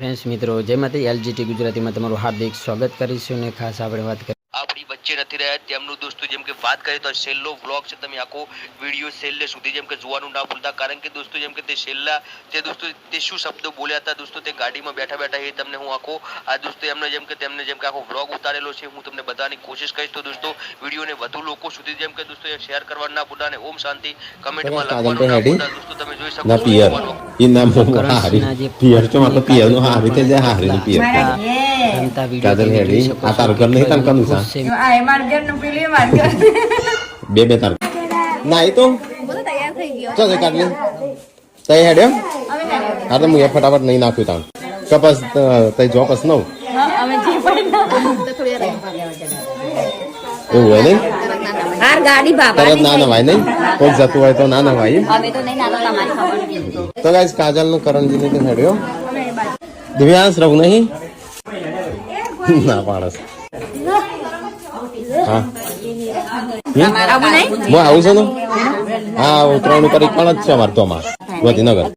Friends મિત્રો જેમાંથી એલજીટી ગુજરાતીમાં તમારું હાર્દિક સ્વાગત કરીશું અને ખાસ આપણે વાત કરી આપણી વચ્ચે નથી રહ્યા તેમનું દોસ્તો જેમ કે વાત કરીએ તો છેલ્લો વ્લોગ છે તમે આખો વીડિયો છેલ્લે સુધી જેમ કે જોવાનું ના ભૂલતા કારણ કે દોસ્તો જેમ કે તે છેલ્લા તે દોસ્તો તે શું શબ્દો બોલ્યા હતા દોસ્તો તે ગાડીમાં બેઠા બેઠા એ તમને હું આખો આ દોસ્તો એમને જેમ કે તેમને જેમ કે આખો વ્લોગ ઉતારેલો છે હું તમને બધાની કોશિશ કરીશ તો દોસ્તો વિડીયોને વધુ લોકો સુધી જેમ કે દોસ્તો શેર કરવા ના ભૂલતા અને ઓમ શાંતિ કમેન્ટમાં લખવાનું ના ભૂલતા દોસ્તો તમે જોઈ શકો છો પિયર જોવાનું. એ નામ હારી પિયર છો માત્ર પિયરનું હારી થઈ જાય હારી નું પિયર વીડિયો હેડી આ તારું ઘર નહીં તાર કનું સા મારા મારા બે બે તારું ના એ તો બધું તૈયાર થઈ ગયો ચો જઈ કાઢ લે તઈ હેડ એમ હા તો હું એ ફટાફટ નહીં નાખ્યું તાણ કપાસ તઈ જો પસ નવ અમે જે પણ એવું હોય નહીં? હાર ગાડી તરત ના નવાય નહીં? કોઈક જતું હોય તો ના નવાય તો નહીં નાનો તમારી તો ગાઈસ કાજલનું કરણની હેડ્યો. દિવ્યાંશ રહું નહીં? ના પાડસ હા. હું આવું છું ને? હા ઉત્તરાયણ ઉપર એક પણ જ છે અમારે તો અમાર ગાંધીનગર.